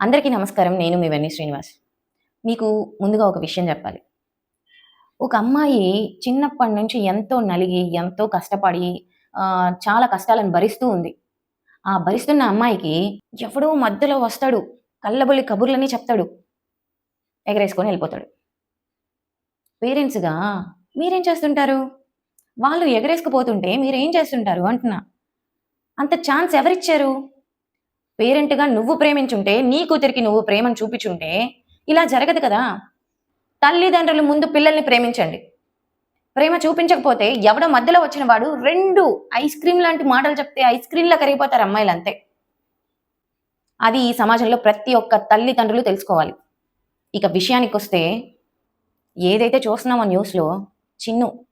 అందరికీ నమస్కారం. నేను మీ వెన్నీ శ్రీనివాస్. మీకు ముందుగా ఒక విషయం చెప్పాలి. ఒక అమ్మాయి చిన్నప్పటి నుంచి ఎంతో నలిగి ఎంతో కష్టపడి చాలా కష్టాలను భరిస్తూ ఉంది. ఆ భరిస్తున్న అమ్మాయికి ఎవడో మధ్యలో వస్తాడు. కళ్ళబొల్లి కబుర్లని చెప్తాడు. ఎగరేసుకొని వెళ్ళిపోతాడు. పేరెంట్స్గా మీరేం చేస్తుంటారు? వాళ్ళు ఎగరేసుకుపోతుంటే మీరేం చేస్తుంటారు? అంటున్నా. అంత ఛాన్స్ ఎవరిచ్చారు? పేరెంట్గా నువ్వు ప్రేమించుంటే నీ కూతురికి నువ్వు ప్రేమను చూపించుంటే ఇలా జరగదు కదా. తల్లిదండ్రులు ముందు పిల్లల్ని ప్రేమించండి. ప్రేమ చూపించకపోతే ఎవడో మధ్యలో వచ్చిన వాడు రెండు ఐస్ క్రీమ్ లాంటి మాటలు చెప్తే ఐస్ క్రీమ్లా కరిగిపోతారు అమ్మాయిలు అంతే అది ఈ సమాజంలో ప్రతి ఒక్క తల్లిదండ్రులు తెలుసుకోవాలి. ఇక విషయానికి వస్తే ఏదైతే చూస్తున్నామో న్యూస్లో చిన్ను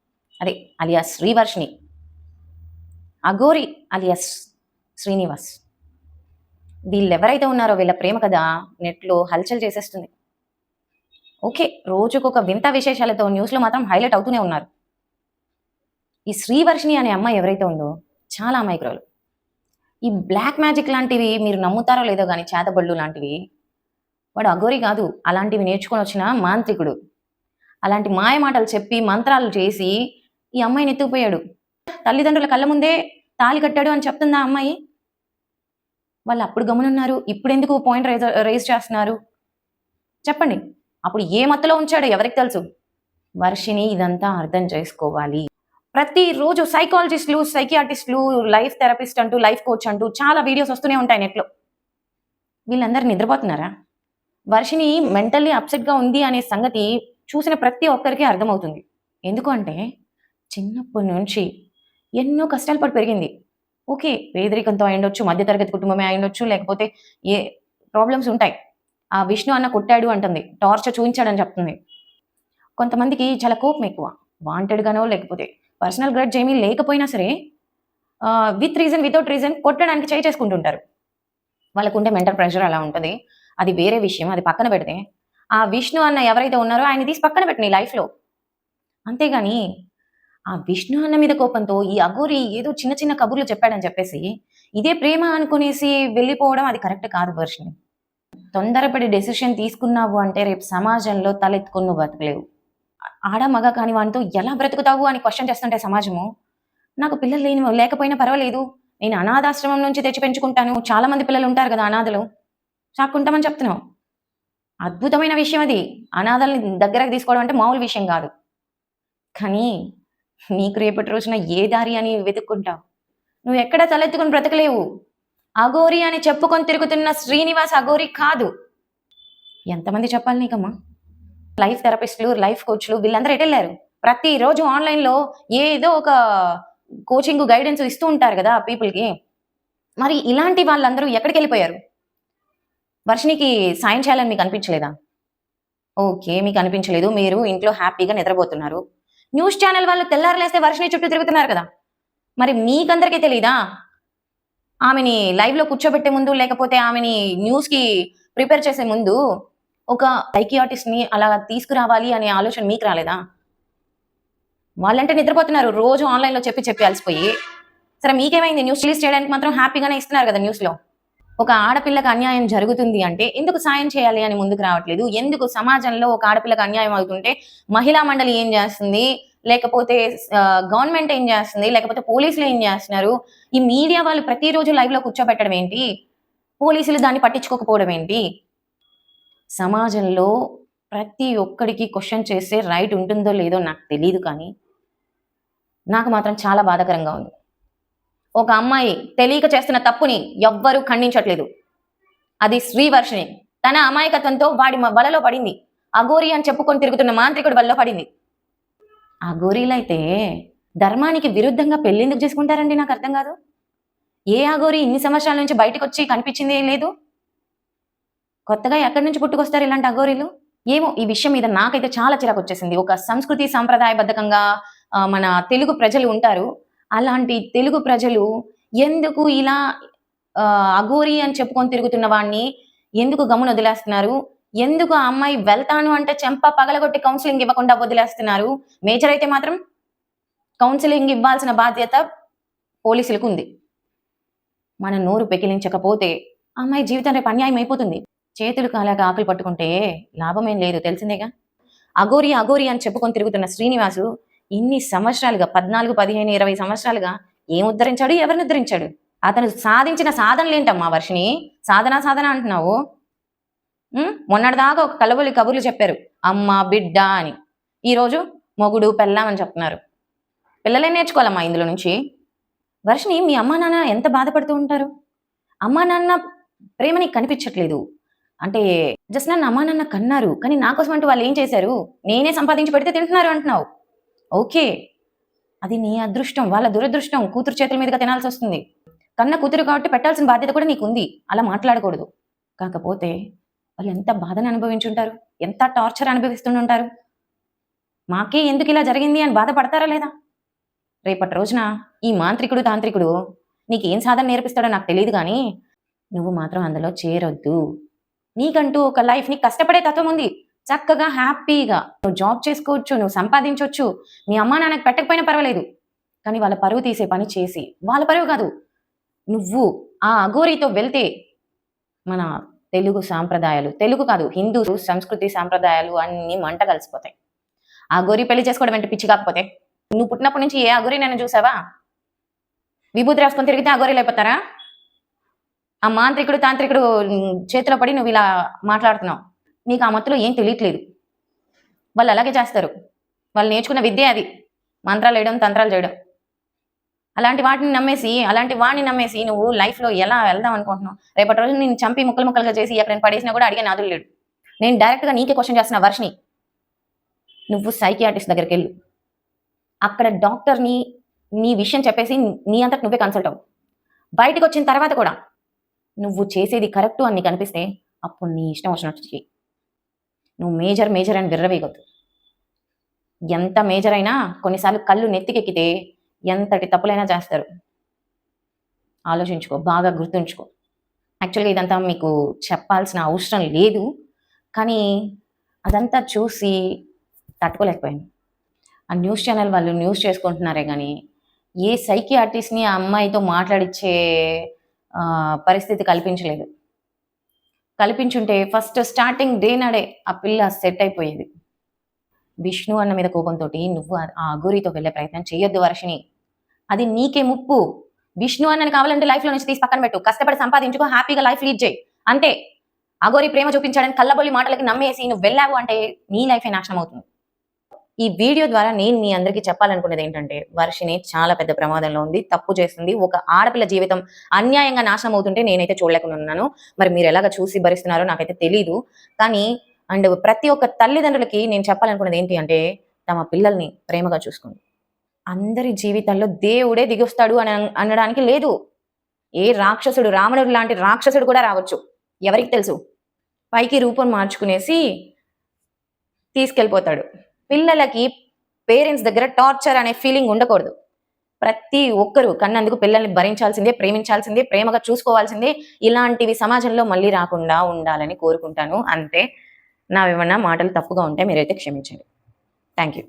అదే అలియాస్ శ్రీవర్షిని అఘోరి అలియాస్ శ్రీనివాస్ వీళ్ళు ఎవరైతే ఉన్నారో వీళ్ళ ప్రేమ కథ నెట్లో హల్చల్ చేసేస్తుంది. ఓకే రోజుకొక వింత విశేషాలతో న్యూస్లో మాత్రం హైలైట్ అవుతూనే ఉన్నారు. ఈ శ్రీవర్షిణి అనే అమ్మాయి ఎవరైతే ఉందో చాలా అమాయకురాలు. ఈ బ్లాక్ మ్యాజిక్ లాంటివి మీరు నమ్ముతారో లేదో కానీ చేతబళ్ళు లాంటివి వాడు అఘోరి కాదు. అలాంటివి నేర్చుకొని వచ్చిన మాంత్రికుడు. అలాంటి మాయ మాటలు చెప్పి మంత్రాలు చేసి ఈ అమ్మాయిని ఎత్తుకుపోయాడు. తల్లిదండ్రుల కళ్ళ ముందే తాళి కట్టాడు అని చెప్తుందా ఆ అమ్మాయి? వాళ్ళు అప్పుడు గమనున్నారు ఇప్పుడు ఎందుకు పాయింట్ రైజ్ రైజ్ చేస్తున్నారు? చెప్పండి. అప్పుడు ఏ మత్తులో ఉంచాడో ఎవరికి తెలుసు? వర్షిని ఇదంతా అర్థం చేసుకోవాలి. ప్రతిరోజు సైకాలజిస్టులు సైకియాటిస్టులు లైఫ్ థెరపిస్ట్ అంటూ లైఫ్ కోచ్ అంటూ చాలా వీడియోస్ వస్తూనే ఉంటాయి నెట్లో వీళ్ళందరూ నిద్రపోతున్నారా? వర్షిని మెంటల్లీ అప్సెట్గా ఉంది అనే సంగతి చూసిన ప్రతి ఒక్కరికి అర్థమవుతుంది. ఎందుకు అంటే చిన్నప్పటి నుంచి ఎన్నో కష్టాలు పడి పెరిగింది. ఓకే పేదరికంతో అయిండొచ్చు మధ్యతరగతి కుటుంబమే అయిండొచ్చు లేకపోతే ఏ ప్రాబ్లమ్స్ ఉంటాయి. ఆ విష్ణు అన్న కొట్టాడు అంటుంది టార్చర్ చూపించాడని చెప్తుంది. కొంతమందికి చాలా కోపం ఎక్కువ వాంటెడ్గానో లేకపోతే పర్సనల్ గ్రడ్జ్ ఏమీ లేకపోయినా సరే విత్ రీజన్ వితౌట్ రీజన్ కొట్టడానికి చేయి చేసుకుంటుంటారు. వాళ్ళకు ఉండే మెంటల్ ప్రెషర్ అలా ఉంటుంది అది వేరే విషయం అది పక్కన పెడితే ఆ విష్ణు అన్న ఎవరైతే ఉన్నారో ఆయన తీసి పక్కన పెట్టిన లైఫ్లో అంతేగాని ఆ విష్ణు అన్న మీద కోపంతో ఈ అఘోరి ఏదో చిన్న చిన్న కబుర్లు చెప్పాడని చెప్పేసి ఇదే ప్రేమ అనుకునేసి వెళ్ళిపోవడం అది కరెక్ట్ కాదు వర్షిని తొందరపడి డెసిషన్ తీసుకున్నావు అంటే రేపు సమాజంలో తలెత్తుకుని నువ్వు బతకలేవు. ఆడ మగ కాని వానితో ఎలా బ్రతుకుతావు అని క్వశ్చన్ చేస్తుంటే సమాజము నాకు పిల్లలు లేని లేకపోయినా పర్వాలేదు నేను అనాథాశ్రమం నుంచి తెచ్చి పెంచుకుంటాను చాలా మంది పిల్లలు ఉంటారు కదా అనాథలు చాక్కుంటామని చెప్తున్నావు. అద్భుతమైన విషయం అది. అనాథల్ని దగ్గరకు తీసుకోవడం అంటే మామూలు విషయం కాదు. కానీ నీకు రేపటి రోజున ఏ దారి అని వెతుక్కుంటావు నువ్వు ఎక్కడ తలెత్తుకుని బ్రతకలేవు? అఘోరి అని చెప్పుకొని తిరుగుతున్న శ్రీనివాస్ అఘోరి కాదు. ఎంతమంది చెప్పాలి నీకమ్మా? లైఫ్ థెరపిస్టులు లైఫ్ కోచ్లు వీళ్ళందరూ ఎటెళ్ళారు వెళ్ళారు? ప్రతిరోజు ఆన్లైన్లో ఏదో ఒక కోచింగ్ గైడెన్స్ ఇస్తూ ఉంటారు కదా పీపుల్కి. మరి ఇలాంటి వాళ్ళందరూ ఎక్కడికి వెళ్ళిపోయారు? వర్షినికి సాయం చేయాలని మీకు అనిపించలేదా? ఓకే మీకు అనిపించలేదు. మీరు ఇంట్లో హ్యాపీగా నిద్రపోతున్నారు. న్యూస్ ఛానల్ వాళ్ళు తెల్లారలేస్తే వర్షిని చుట్టూ తిరుగుతున్నారు కదా. మరి మీకందరికీ తెలీదా? ఆమెని లైవ్లో కూర్చోబెట్టే ముందు లేకపోతే ఆమెని న్యూస్కి ప్రిపేర్ చేసే ముందు ఒక సైకియాటిస్ట్ని అలా తీసుకురావాలి అనే ఆలోచన మీకు రాలేదా? వాళ్ళంటే నిద్రపోతున్నారు. రోజు ఆన్లైన్లో చెప్పి చెప్పి అలసిపోయి. సరే మీకేమైంది? న్యూస్ రిలీజ్ చేయడానికి మాత్రం హ్యాపీగానే ఇస్తున్నారు కదా న్యూస్లో. ఒక ఆడపిల్లకి అన్యాయం జరుగుతుంది అంటే ఎందుకు సాయం చేయాలి అని ముందుకు రావట్లేదు? ఎందుకు సమాజంలో ఒక ఆడపిల్లకి అన్యాయం అవుతుంటే మహిళా మండలి ఏం చేస్తుంది? లేకపోతే గవర్నమెంట్ ఏం చేస్తుంది? లేకపోతే పోలీసులు ఏం చేస్తున్నారు? ఈ మీడియా వాళ్ళు ప్రతిరోజు లైవ్లో కూర్చోబెట్టడం ఏంటి? పోలీసులు దాన్ని పట్టించుకోకపోవడం ఏంటి? సమాజంలో ప్రతి ఒక్కడికి క్వశ్చన్ చేసే రైట్ ఉంటుందో లేదో నాకు తెలియదు కానీ నాకు మాత్రం చాలా బాధాకరంగా ఉంది. ఒక అమ్మాయి తెలియక చేస్తున్న తప్పుని ఎవ్వరూ ఖండించట్లేదు. అది శ్రీవర్షిణి తన అమాయకత్వంతో వాడి వలలో పడింది. అఘోరి అని చెప్పుకొని తిరుగుతున్న మాంత్రికుడి వల్ల పడింది. అఘోరీలైతే అయితే ధర్మానికి విరుద్ధంగా పెళ్ళెందుకు చేసుకుంటారండి నాకు అర్థం కాదు. ఏ అఘోరి ఇన్ని సంవత్సరాల నుంచి బయటకు వచ్చి కనిపించింది లేదు? కొత్తగా ఎక్కడి నుంచి పుట్టుకొస్తారు ఇలాంటి అఘోరీలు? ఏమో ఈ విషయం మీద నాకైతే చాలా చిరాకు వచ్చేసింది ఒక సంస్కృతి సాంప్రదాయబద్ధకంగా మన తెలుగు ప్రజలు ఉంటారు. అలాంటి తెలుగు ప్రజలు ఎందుకు ఇలా అఘోరి అని చెప్పుకొని తిరుగుతున్న వాడిని ఎందుకు గమని వదిలేస్తున్నారు? ఎందుకు ఆ అమ్మాయి వెళ్తాను అంటే చెంప పగలగొట్టి కౌన్సిలింగ్ ఇవ్వకుండా వదిలేస్తున్నారు? మేజర్ అయితే మాత్రం కౌన్సిలింగ్ ఇవ్వాల్సిన బాధ్యత పోలీసులకు ఉంది. మన నోరు పెకిలించకపోతే ఆ అమ్మాయి జీవితం రేపు అన్యాయం అయిపోతుంది. చేతులు కాలాక ఆకులు పట్టుకుంటే లాభమేం లేదు తెలిసిందేగా? అఘోరి అఘోరి అని చెప్పుకొని తిరుగుతున్న శ్రీనివాసు ఇన్ని సంవత్సరాలుగా పద్నాలుగు పదిహేను ఇరవై సంవత్సరాలుగా ఏం ఉద్ధరించాడు? ఎవరిని ఉద్ధరించాడు? అతను సాధించిన సాధనలేంటమ్మా వర్షిని సాధన సాధన అంటున్నావు? మొన్నటిదాకా ఒక కలబొలి కబుర్లు చెప్పారు. అమ్మ బిడ్డ అని. ఈరోజు మొగుడు పెళ్ళాం అని చెప్తున్నారు. పిల్లలే నేర్చుకోవాలమ్మా ఇందులో నుంచి? వర్షిని మీ అమ్మా నాన్న ఎంత బాధపడుతూ ఉంటారు? అమ్మా నాన్న ప్రేమ నీకు కనిపించట్లేదు. అంటే జస్ట్ నన్ను అమ్మా నాన్న కన్నారు. కానీ నా కోసం అంటూ వాళ్ళు ఏం చేశారు? నేనే సంపాదించి పెడితే తింటున్నారు అంటున్నావు. ఓకే. అది నీ అదృష్టం. వాళ్ళ దురదృష్టం కూతురు చేతుల మీదుగా తినాల్సి వస్తుంది. కన్న కూతురు కాబట్టి పెట్టాల్సిన బాధ్యత కూడా నీకు ఉంది. అలా మాట్లాడకూడదు. కాకపోతే వాళ్ళు ఎంత బాధను అనుభవించుంటారు? ఎంత టార్చర్ అనుభవిస్తుంటారు మాకే ఎందుకు ఇలా జరిగింది అని బాధపడతారా లేదా? రేపటి రోజున ఈ మాంత్రికుడు తాంత్రికుడు నీకేం సాధన నేర్పిస్తాడో నాకు తెలియదు కానీ నువ్వు మాత్రం అందులో చేరొద్దు. నీకంటూ ఒక లైఫ్ నీ కష్టపడే తత్వం ఉంది. చక్కగా హ్యాపీగా నువ్వు జాబ్ చేసుకోవచ్చు నువ్వు సంపాదించవచ్చు మీ అమ్మా నాన్నకి పెట్టకపోయినా పర్వాలేదు. కానీ వాళ్ళ పరువు తీసే పని చేసి వాళ్ళ పరువు కాదు. నువ్వు ఆ అఘోరితో వెళ్తే మన తెలుగు సాంప్రదాయాలు తెలుగు కాదు హిందూ సంస్కృతి సాంప్రదాయాలు అన్ని మంట కలిసిపోతాయి. ఆ గోరి పెళ్ళి చేసుకోవడం అంటే పిచ్చి కాకపోతే. నువ్వు పుట్టినప్పటి నుంచి ఏ అగోరి నేను చూసావా? విభూతి రాసుకొని తిరిగితే అగోరీలు అయిపోతారా? ఆ మాంత్రికుడు తాంత్రికుడు చేతిలో పడి నువ్వు ఇలా మాట్లాడుతున్నావు. నీకు ఆ మత్తులో ఏం తెలియట్లేదు. వాళ్ళు అలాగే చేస్తారు. వాళ్ళు నేర్చుకున్న విద్య అది. మంత్రాలు వేయడం తంత్రాలు చేయడం. అలాంటి వాటిని నమ్మేసి అలాంటి వాడిని నమ్మేసి నువ్వు లైఫ్లో ఎలా వెళ్దాం అనుకుంటున్నావు? రేపటి రోజు నేను చంపి ముక్కలు ముక్కలుగా చేసి ఎక్కడైనా పడేసినా కూడా అడిగే నాదులు లేడు. నేను డైరెక్ట్గా నీకే క్వశ్చన్ చేస్తున్న వర్షని నువ్వు సైకియాటిస్ట్ దగ్గరికి వెళ్ళు. అక్కడ డాక్టర్ని నీ విషయం చెప్పేసి నీ అంతటి నువ్వే కన్సల్ట్ అవ్వు. బయటకు వచ్చిన తర్వాత కూడా నువ్వు చేసేది కరెక్ట్ అని నీకు అనిపిస్తే అప్పుడు నీ ఇష్టం వచ్చినట్టు చెయ్యి. నువ్వు మేజర్ మేజర్ అని విర్రవేయవద్దు ఎంత మేజర్ అయినా కొన్నిసార్లు కళ్ళు నెత్తికెక్కితే ఎంతటి తప్పులైనా చేస్తారు. ఆలోచించుకో బాగా గుర్తుంచుకో. యాక్చువల్గా ఇదంతా మీకు చెప్పాల్సిన అవసరం లేదు కానీ అదంతా చూసి తట్టుకోలేకపోయాను. ఆ న్యూస్ ఛానల్ వాళ్ళు న్యూస్ చేసుకుంటున్నారే కానీ ఏ సైకి ఆర్టిస్ట్ని ఆ అమ్మాయితో మాట్లాడిచ్చే పరిస్థితి కల్పించలేదు. కల్పించుంటే ఫస్ట్ స్టార్టింగ్ డే నాడే ఆ పిల్ల సెట్ అయిపోయేది. విష్ణు అన్న మీద కోపంతో నువ్వు ఆ- ఆ అఘోరితో వెళ్ళే ప్రయత్నం చేయొద్దు వర్షిని అది నీకే ముప్పు. విష్ణు అన్నని కావాలంటే లైఫ్లో నుంచి తీసి పక్కన పెట్టు. కష్టపడి సంపాదించుకో హ్యాపీగా లైఫ్ లీడ్ చేయి. అంతే. అఘోరి ప్రేమ చూపించాడని కళ్ళబొల్లి మాటలకి నమ్మేసి నువ్వు వెళ్ళావు అంటే నీ లైఫే నాశనం అవుతుంది. ఈ వీడియో ద్వారా నేను మీ అందరికీ చెప్పాలనుకునేది ఏంటంటే వర్షిని చాలా పెద్ద ప్రమాదంలో ఉంది తప్పు చేస్తుంది ఒక ఆడపిల్ల జీవితం అన్యాయంగా నాశనం అవుతుంటే నేనైతే చూడలేకుండా ఉన్నాను. మరి మీరు ఎలాగ చూసి భరిస్తున్నారో నాకైతే తెలీదు. కానీ అండ్ ప్రతి ఒక్క తల్లిదండ్రులకి నేను చెప్పాలనుకున్నది ఏంటి అంటే తమ పిల్లల్ని ప్రేమగా చూసుకోండి. అందరి జీవితంలో దేవుడే దిగొస్తాడు అని అనడానికి లేదు. ఏ రాక్షసుడు రావణుడు లాంటి రాక్షసుడు కూడా రావచ్చు. ఎవరికి తెలుసు? పైకి రూపం మార్చుకునేసి తీసుకెళ్ళిపోతాడు. పిల్లలకి పేరెంట్స్ దగ్గర టార్చర్ అనే ఫీలింగ్ ఉండకూడదు. ప్రతి ఒక్కరు కన్నందుకు పిల్లల్ని భరించాల్సిందే ప్రేమించాల్సిందే ప్రేమగా చూసుకోవాల్సిందే. ఇలాంటివి సమాజంలో మళ్ళీ రాకుండా ఉండాలని కోరుకుంటాను. అంతే. నావేమన్నా మాటలు తప్పుగా ఉంటే మీరైతే క్షమించండి. Thank you